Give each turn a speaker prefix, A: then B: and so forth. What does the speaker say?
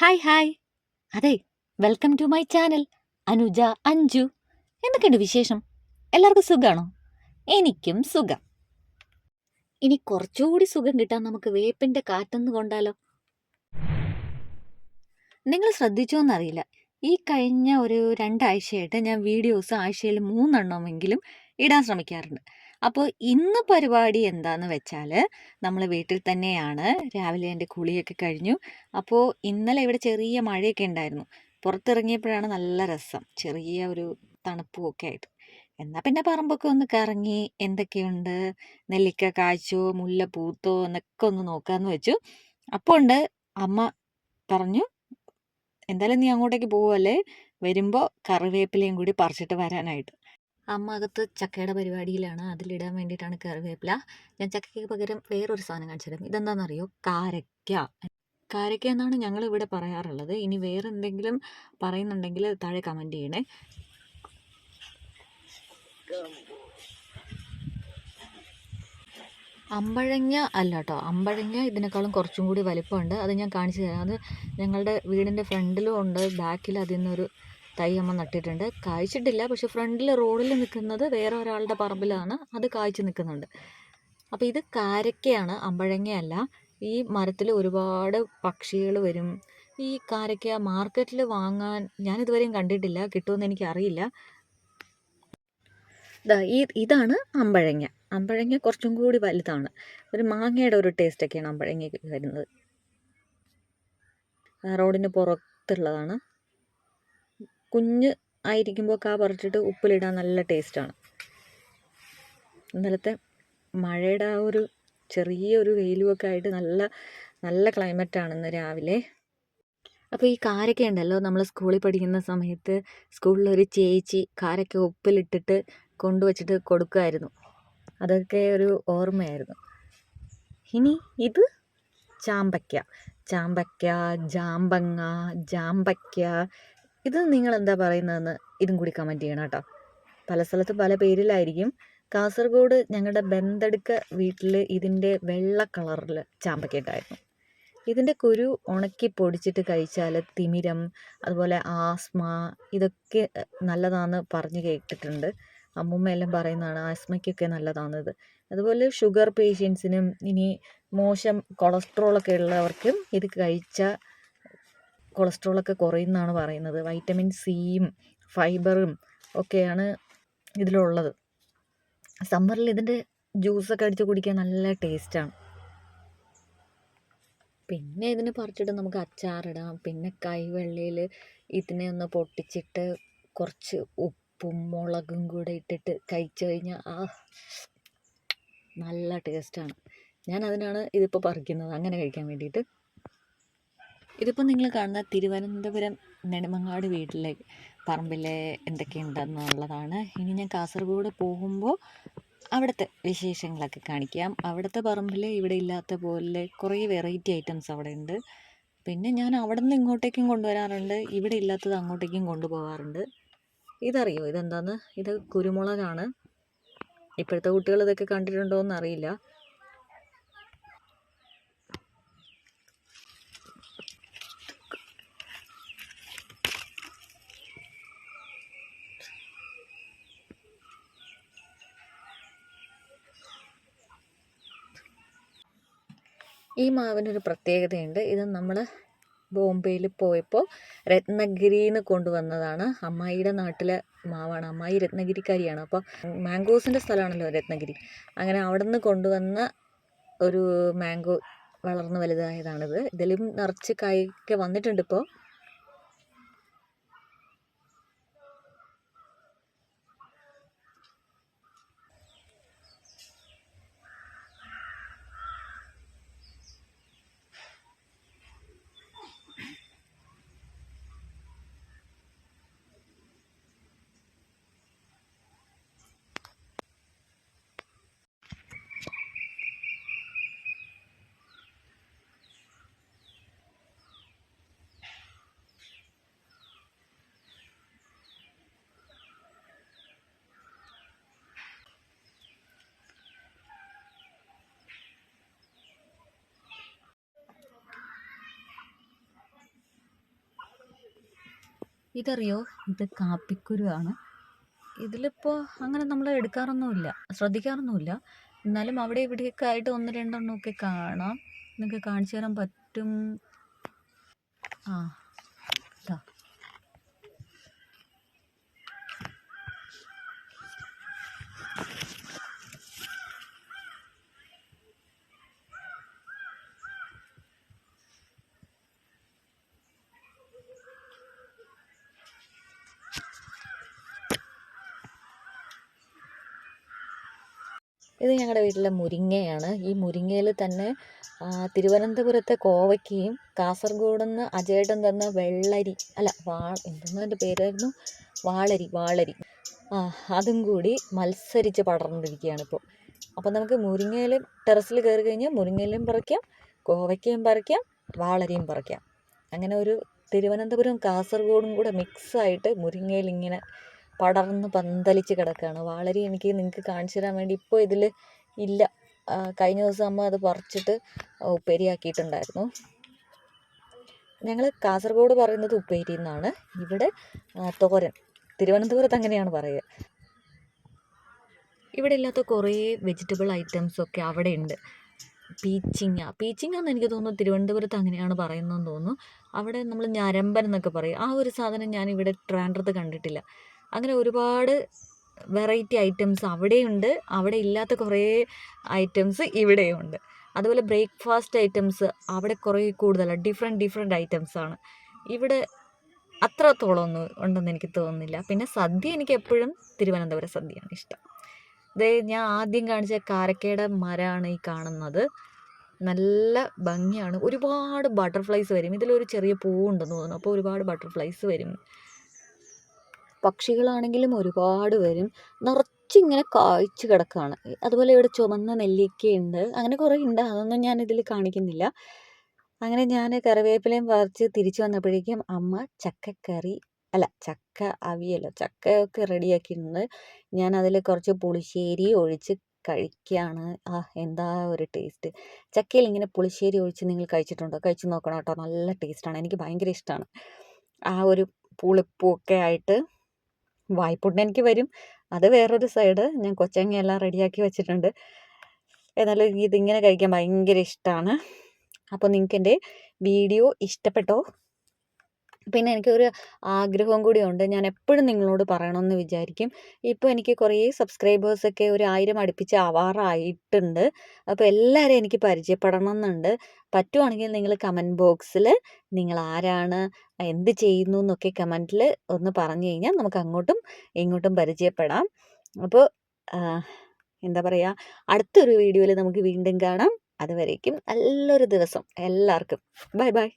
A: Hi hi അതെ welcome to my channel Anuja Anju. എന്തൊക്കെയുണ്ട് വിശേഷം? എല്ലാവർക്കും സുഖമാണോ എനിക്കും സുഖം. ഇനി കുറച്ചുകൂടി സുഖം കിട്ടാൻ നമുക്ക് വേപ്പിന്റെ കാറ്റെന്ന് കൊണ്ടാലോ. നിങ്ങൾ ശ്രദ്ധിച്ചോന്നറിയില്ല. ഈ കഴിഞ്ഞ ഒരു രണ്ടാഴ്ചയായിട്ട് ഞാൻ വീഡിയോസ് ആഴ്ചയിൽ മൂന്നെണ്ണമെങ്കിലും ഇടാൻ ശ്രമിക്കാറുണ്ട്. അപ്പോൾ ഇന്ന് പരിപാടി എന്താന്ന് വെച്ചാൽ നമ്മൾ വീട്ടിൽ തന്നെയാണ്. രാവിലെ എന്റെ കുളിയൊക്കെ കഴിഞ്ഞു. അപ്പോൾ ഇന്നലെ ഇവിടെ ചെറിയ മഴയൊക്കെ ഉണ്ടായിരുന്നു. പുറത്തിറങ്ങിയപ്പോഴാണ് നല്ല രസം. ചെറിയ ഒരു തണുപ്പും ഒക്കെ ആയിട്ട്. എന്നാൽ പിന്നെ പറമ്പൊക്കെ ഒന്ന് കറങ്ങി എന്തൊക്കെയുണ്ട്? നെല്ലിക്ക കായ്ച്ചോ മുല്ല പൂത്തോ എന്നൊക്കെ ഒന്ന് നോക്കാമെന്ന് വെച്ചു. അപ്പോൾ ഉണ്ട്. അമ്മ പറഞ്ഞു എന്തായാലും നീ അങ്ങോട്ടേക്ക് പോവല്ലേ? വരുമ്പോൾ കറിവേപ്പിലയും കൂടി പറിച്ചിട്ട് വരാനായിട്ട്. അമ്മ അകത്ത് ചക്കയുടെ പരിപാടിയിലാണ് അതിലിടാൻ വേണ്ടിയിട്ടാണ് കറിവേപ്പില. ഞാൻ ചക്കയ്ക്ക് പകരം വേറൊരു സാധനം കാണിച്ചു തരാം ഇതെന്താണെന്നറിയോ കാരക്ക കാരക്ക എന്നാണ് ഞങ്ങൾ ഇവിടെ പറയാറുള്ളത്. ഇനി വേറെ എന്തെങ്കിലും പറയുന്നുണ്ടെങ്കിൽ താഴെ കമന്റ് ചെയ്യണേ. അമ്പഴങ്ങ അല്ല കേട്ടോ അമ്പഴങ്ങ ഇതിനേക്കാളും കുറച്ചും കൂടി വലിപ്പമുണ്ട്. അത് ഞാൻ കാണിച്ചു തരാം അത് ഞങ്ങളുടെ വീടിന്റെ ഫ്രണ്ടിലും ഉണ്ട്. ബാക്കിൽ അതിൽ നിന്നൊരു തൈ അമ്മ നട്ടിട്ടുണ്ട്. കായ്ച്ചിട്ടില്ല. പക്ഷെ ഫ്രണ്ടിൽ റോഡിൽ നിൽക്കുന്നത് വേറെ ഒരാളുടെ പറമ്പിലാണ്. അത് കായ്ച്ചു നിൽക്കുന്നുണ്ട്. അപ്പോൾ ഇത് കാരക്കയാണ്. അമ്പഴങ്ങയല്ല. ഈ മരത്തിൽ ഒരുപാട് പക്ഷികൾ വരും. ഈ കാരക്ക മാർക്കറ്റിൽ വാങ്ങാൻ ഞാൻ ഇതുവരെയും കണ്ടിട്ടില്ല. കിട്ടുമെന്ന് എനിക്കറിയില്ല. ഈ ഇതാണ് അമ്പഴങ്ങ. അമ്പഴങ്ങ കുറച്ചും കൂടി വലുതാണ്. ഒരു മാങ്ങയുടെ ഒരു ടേസ്റ്റൊക്കെയാണ് അമ്പഴങ്ങയ്ക്ക് വരുന്നത്. റോഡിന് പുറത്തുള്ളതാണ്. കുഞ്ഞ് ആയിരിക്കുമ്പോൾ കാ പറിച്ചിട്ട് ഉപ്പിലിടാൻ നല്ല ടേസ്റ്റാണ് ഇന്നലത്തെ മഴയുടെ ആ ഒരു ചെറിയൊരു വെയിലുമൊക്കെ ആയിട്ട് നല്ല നല്ല ക്ലൈമറ്റാണ് ഇന്ന് രാവിലെ. അപ്പോൾ ഈ കാരക്ക ഉണ്ടല്ലോ നമ്മൾ സ്കൂളിൽ പഠിക്കുന്ന സമയത്ത് സ്കൂളിലൊരു ചേച്ചി കാരക്ക ഉപ്പിലിട്ടിട്ട് കൊണ്ടുവച്ചിട്ട് കൊടുക്കുമായിരുന്നു അതൊക്കെ ഒരു ഓർമ്മയായിരുന്നു. ഇനി ഇത് ചാമ്പയ്ക്ക. ചാമ്പയ്ക്ക ജാമ്പങ്ങ ജാമ്പയ്ക്ക ഇത് നിങ്ങൾ എന്താ പറയുന്നതെന്ന് ഇതും കൂടി കമന്റ് ചെയ്യണം കേട്ടോ. പല സ്ഥലത്തും പല പേരിലായിരിക്കും. കാസർഗോഡ് ഞങ്ങളുടെ ബന്ധടുക്ക വീട്ടിൽ ഇതിന്റെ വെള്ള കളറിൽ ചാമ്പയ്ക്കുണ്ടായിരുന്നു. ഇതിന്റെ കുരു ഉണക്കി പൊടിച്ചിട്ട് കഴിച്ചാൽ തിമിരം അതുപോലെ ആസ്മ ഇതൊക്കെ നല്ലതാണെന്ന് പറഞ്ഞു കേട്ടിട്ടുണ്ട്. അമ്മൂമ്മയെല്ലാം പറയുന്നതാണ് ആസ്മയ്ക്കൊക്കെ നല്ലതാണിത് അതുപോലെ ഷുഗർ പേഷ്യൻസിനും ഇനി മോശം കൊളസ്ട്രോളൊക്കെ ഉള്ളവർക്കും ഇത് കഴിച്ചാൽ കൊളസ്ട്രോളൊക്കെ കുറയുമെന്നാണ് പറയുന്നത്. വൈറ്റമിൻ സിയും ഫൈബറും ഒക്കെയാണ് ഇതിലുള്ളത്. സമ്മറിൽ ഇതിന്റെ ജ്യൂസൊക്കെ അടിച്ച് കുടിക്കാൻ നല്ല ടേസ്റ്റാണ് പിന്നെ ഇതിന് പറിച്ചിട്ട് നമുക്ക് അച്ചാറിടാം പിന്നെ കൈവെള്ളയിൽ ഇതിനെ ഒന്ന് പൊട്ടിച്ചിട്ട് കുറച്ച് ഉപ്പും മുളകും കൂടെ ഇട്ടിട്ട് കഴിച്ചു കഴിഞ്ഞാൽ ആ നല്ല ടേസ്റ്റാണ് ഞാൻ അതിനാണ് ഇതിപ്പോൾ പറിക്കുന്നത്. അങ്ങനെ കഴിക്കാൻ വേണ്ടിയിട്ട്. ഇതിപ്പോൾ നിങ്ങൾ കാണുന്ന തിരുവനന്തപുരം നെടുമങ്ങാട് വീട്ടിലെ പറമ്പിലെ എന്തൊക്കെയുണ്ടെന്നുള്ളതാണ്. ഇനി ഞാൻ കാസർഗോഡ് പോകുമ്പോൾ അവിടുത്തെ വിശേഷങ്ങളൊക്കെ കാണിക്കാം. അവിടുത്തെ പറമ്പിൽ ഇവിടെ ഇല്ലാത്ത പോലെ കുറേ വെറൈറ്റി ഐറ്റംസ് അവിടെ ഉണ്ട് പിന്നെ ഞാൻ അവിടെ നിന്ന് ഇങ്ങോട്ടേക്കും കൊണ്ടുവരാറുണ്ട്. ഇവിടെ ഇല്ലാത്തത് അങ്ങോട്ടേക്കും കൊണ്ടുപോകാറുണ്ട്. ഇതറിയോ? ഇതെന്താന്ന്? ഇത് കുരുമുളകാണ്. ഇപ്പോഴത്തെ കുട്ടികൾ ഇതൊക്കെ കണ്ടിട്ടുണ്ടോ എന്നറിയില്ല ഈ മാവിനൊരു പ്രത്യേകതയുണ്ട്. ഇത് നമ്മൾ ബോംബെയിൽ പോയപ്പോൾ രത്നഗിരിന്ന് കൊണ്ടുവന്നതാണ്. അമ്മായിയുടെ നാട്ടിലെ മാവാണ്. അമ്മായി രത്നഗിരിക്കാരിയാണ്. അപ്പോൾ മാംഗോസിന്റെ സ്ഥലമാണല്ലോ രത്നഗിരി. അങ്ങനെ അവിടെ നിന്ന് കൊണ്ടുവന്ന ഒരു മാംഗോ വളർന്ന് വലുതായതാണിത്. ഇതിലും നിറച്ച് കായൊക്കെ വന്നിട്ടുണ്ട് ഇപ്പോൾ ഇതറിയോ? ഇത് കാപ്പിക്കുരുവാണ്. ഇതിലിപ്പോൾ അങ്ങനെ നമ്മൾ എടുക്കാറൊന്നുമില്ല. ശ്രദ്ധിക്കാറൊന്നുമില്ല. എന്നാലും അവിടെ ഇവിടെയൊക്കെ ആയിട്ട് ഒന്ന് രണ്ടെണ്ണമൊക്കെ കാണാം. നിങ്ങൾക്ക് കാണിച്ചു തരാൻ പറ്റും. ആ. ഇത് ഞങ്ങളുടെ വീട്ടിലെ മുരിങ്ങയാണ്. ഈ മുരിങ്ങയിൽ തന്നെ തിരുവനന്തപുരത്തെ കോവയ്ക്കയും കാസർഗോഡ് നിന്ന് അജേട്ടൻ തന്ന വെള്ളരി അല്ല വാ എന്തെന്ന് പേരായിരുന്നു വാളരി വാളരി. ആ അതും കൂടി മത്സരിച്ച് പടർന്നിരിക്കുകയാണ് ഇപ്പോൾ അപ്പോൾ നമുക്ക് മുരിങ്ങയിൽ ടെറസിൽ കയറി കഴിഞ്ഞാൽ മുരിങ്ങയിലും പറിക്കാം കോവയ്ക്കയും പറിക്കാം വാളരിയും പറിക്കാം. അങ്ങനെ ഒരു തിരുവനന്തപുരം കാസർഗോഡും കൂടെ മിക്സായിട്ട് മുരിങ്ങയിൽ ഇങ്ങനെ പടർന്ന് പന്തലിച്ച് കിടക്കുകയാണ്. വാളരി എനിക്ക് നിങ്ങൾക്ക് കാണിച്ചു തരാൻ വേണ്ടി ഇപ്പോൾ ഇതിൽ ഇല്ല. കഴിഞ്ഞ ദിവസം അമ്മ അത് പറിച്ചിട്ട് ഉപ്പേരിയാക്കിയിട്ടുണ്ടായിരുന്നു. ഞങ്ങൾ കാസർഗോഡ് പറയുന്നത് ഉപ്പേരി എന്നാണ് ഇവിടെ തോരൻ. തിരുവനന്തപുരത്ത് അങ്ങനെയാണ് പറയുക. ഇവിടെ ഇല്ലാത്ത കുറേ വെജിറ്റബിൾ ഐറ്റംസൊക്കെ അവിടെ ഉണ്ട്. പീച്ചിങ്ങ. പീച്ചിങ്ങ എന്ന് എനിക്ക് തോന്നുന്നു തിരുവനന്തപുരത്ത് അങ്ങനെയാണ് പറയുന്നതെന്ന് തോന്നുന്നു. അവിടെ നമ്മൾ ഞരമ്പൻ എന്നൊക്കെ പറയും. ആ ഒരു സാധനം ഞാൻ ഇവിടെ ട്രാൻഡ്രത്ത് കണ്ടിട്ടില്ല. അങ്ങനെ ഒരുപാട് വെറൈറ്റി ഐറ്റംസ് അവിടെയുണ്ട്. അവിടെ ഇല്ലാത്ത കുറേ ഐറ്റംസ് ഇവിടെയുണ്ട്. അതുപോലെ ബ്രേക്ക്ഫാസ്റ്റ് ഐറ്റംസ് അവിടെ കുറേ കൂടുതലാണ് ഡിഫറെന്റ് ഐറ്റംസ് ആണ്. ഇവിടെ അത്രത്തോളം ഒന്നും ഉണ്ടെന്ന് എനിക്ക് തോന്നുന്നില്ല. പിന്നെ സദ്യ എനിക്ക് എപ്പോഴും തിരുവനന്തപുരം സദ്യയാണ് ഇഷ്ടം. ദേ ഞാൻ ആദ്യം കാണിച്ച കാരക്കയുടെ മരമാണ് ഈ കാണുന്നത്. നല്ല ഭംഗിയാണ്. ഒരുപാട് ബട്ടർഫ്ലൈസ് വരും. ഇതിലൊരു ചെറിയ പൂവുണ്ടെന്ന് തോന്നുന്നു. അപ്പോൾ ഒരുപാട് ബട്ടർഫ്ലൈസ് വരും. പക്ഷികളാണെങ്കിലും ഒരുപാട് വരും. നിറച്ചിങ്ങനെ കായ്ച്ചു കിടക്കുകയാണ് അതുപോലെ ഇവിടെ ചുമന്ന നെല്ലിക്കയുണ്ട്. അങ്ങനെ കുറേ ഉണ്ട്. അതൊന്നും ഞാൻ ഇതിൽ കാണിക്കുന്നില്ല. അങ്ങനെ ഞാൻ കറിവേപ്പിലയും പറിച്ച് തിരിച്ചു വന്നപ്പോഴേക്കും അമ്മ ചക്കക്കറി അല്ല ചക്ക അവിയലോ ചക്കയൊക്കെ റെഡിയാക്കിയിട്ടുണ്ട്. ഞാൻ അതിൽ കുറച്ച് പുളിശ്ശേരി ഒഴിച്ച് കഴിക്കുകയാണ്. ആ എന്താ ഒരു ടേസ്റ്റ്. ചക്കയിൽ ഇങ്ങനെ പുളിശ്ശേരി ഒഴിച്ച് നിങ്ങൾ കഴിച്ചിട്ടുണ്ടോ? കഴിച്ച് നോക്കണം കേട്ടോ. നല്ല ടേസ്റ്റാണ്. എനിക്ക് ഭയങ്കര ഇഷ്ടമാണ്. ആ ഒരു പുളിപ്പൊക്കെ ആയിട്ട് വായ്പുണ്ണ് എനിക്ക് വരും. അത് വേറൊരു സൈഡ് ഞാൻ കൊച്ചങ്ങ എല്ലാം റെഡിയാക്കി വെച്ചിട്ടുണ്ട്. എന്നാലും ഇതിങ്ങനെ കഴിക്കാൻ ഭയങ്കര ഇഷ്ടമാണ് അപ്പോൾ നിങ്ങൾക്ക് എന്റെ വീഡിയോ ഇഷ്ടപ്പെട്ടോ? പിന്നെ എനിക്കൊരു ആഗ്രഹവും കൂടി ഉണ്ട്. ഞാൻ എപ്പോഴും നിങ്ങളോട് പറയണമെന്ന് വിചാരിക്കും. ഇപ്പോൾ എനിക്ക് കുറേ സബ്സ്ക്രൈബേഴ്സൊക്കെ ഒരു ആയിരം അടുപ്പിച്ച് ആവാറായിട്ടുണ്ട്. അപ്പോൾ എല്ലാവരും എനിക്ക് പരിചയപ്പെടണം എന്നുണ്ട് പറ്റുവാണെങ്കിൽ നിങ്ങൾ കമന്റ് ബോക്സിൽ നിങ്ങൾ ആരാണ് എന്ത് ചെയ്യുന്നു എന്നൊക്കെ കമന്റിൽ ഒന്ന് പറഞ്ഞു കഴിഞ്ഞാൽ നമുക്ക് അങ്ങോട്ടും ഇങ്ങോട്ടും പരിചയപ്പെടാം. അപ്പോൾ എന്താ പറയുക അടുത്തൊരു വീഡിയോയിൽ നമുക്ക് വീണ്ടും കാണാം. അതുവരേക്കും നല്ലൊരു ദിവസം. എല്ലാവർക്കും. Bye bye.